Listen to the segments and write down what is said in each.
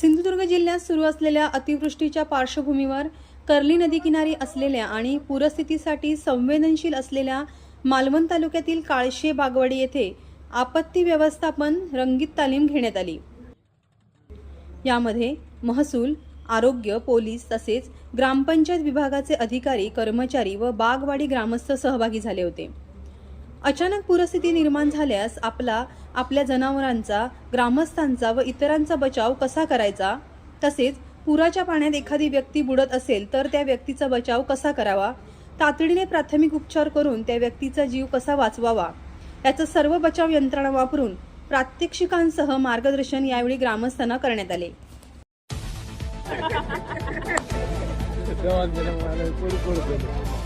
सिंधुदुर्ग जिल्ह्यात सुरू असलेल्या अतिवृष्टीच्या पार्श्वभूमीवर कर्ली नदीकिनारी असलेल्या आणि पूरस्थितीसाठी संवेदनशील असलेल्या मालवण तालुक्यातील काळशे बागवाडी येथे आपत्ती व्यवस्थापन रंगीत तालीम घेण्यात आली. यामध्ये महसूल आरोग्य पोलीस तसेच ग्रामपंचायत विभागाचे अधिकारी कर्मचारी व बागवाडी ग्रामस्थ सहभागी झाले होते. अचानक पूरस्थिती निर्माण झाल्यास आपला आपल्या जनावरांचा ग्रामस्थांचा व इतरांचा बचाव कसा करायचा? तसेच पुराच्या पाण्यात एखादी व्यक्ती बुडत असेल तर त्या व्यक्तीचा बचाव कसा करावा? तातडीने प्राथमिक उपचार करून त्या व्यक्तीचा जीव कसा वाचवावा? याचं सर्व बचाव यंत्रणा वापरून प्रात्यक्षिकांसह मार्गदर्शन यावेळी ग्रामस्थांना करण्यात आले.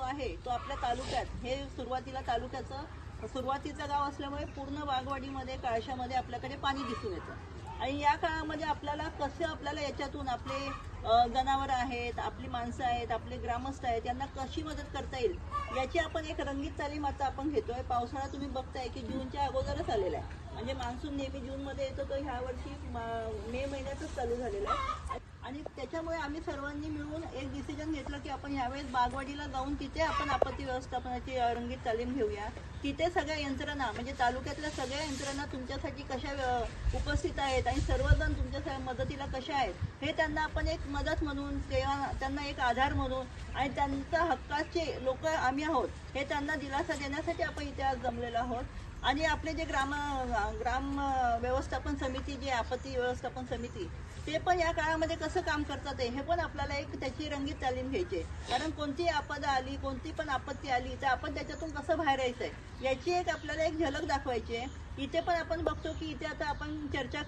आहे तो आपल्या तालुक्यात हे सुरुवातीला तालुक्याचं सुरुवातीचं गाव असल्यामुळे पूर्ण बागवाडीमध्ये काळशामध्ये आपल्याकडे पाणी दिसून येतं. आणि या काळामध्ये आपल्याला कसं आपल्याला याच्यातून आपले जनावर आहेत आपली माणसं आहेत आपले ग्रामस्थ आहेत यांना कशी मदत करता येईल? याची आपण एक रंगीत तालीम आता आपण घेतोय. पावसाळा तुम्ही बघताय की जूनच्या अगोदरच आलेला आहे. म्हणजे मान्सून नेहमी जूनमध्ये येतो तो ह्या वर्षी मा- मे महिन्यातच चालू झालेला आहे. आम्ही सर्वांनी मिळून एक डिसिजन घेतलं की आपण यावेळेस बागवाडीला जाऊन तिथे आपण आपत्ती व्यवस्थापनाची रंगीत तालीम घेऊया. तिथे सगळ्या यंत्रणा म्हणजे तालुक्यातल्या सगळ्या यंत्रणा तुमच्यासाठी कशा उपस्थित आहेत आणि सर्वजण तुमच्या मदतीला कशा आहेत हे त्यांना आपण एक मदत म्हणून किंवा त्यांना एक आधार म्हणून आणि त्यांचा हक्काचे लोक आम्ही आहोत हे त्यांना दिलासा देण्यासाठी आपण इथे आज जमलेलो आहोत. आणि आपले जे ग्राम ग्राम व्यवस्थापन समिती जे आपत्ती व्यवस्थापन समिती ते पण या काळामध्ये कसं काम करतात आहे, हे पण आपल्याला एक त्याची रंगीत तालीम घ्यायची आहे. कारण कोणती आपदा आली कोणती पण आपत्ती आली तर आपण त्याच्यातून कसं बाहेर यायचं आहे याची एक आपल्याला एक झलक दाखवायची आहे इथे पण आपण बघतो की इथे आता आपण चर्चा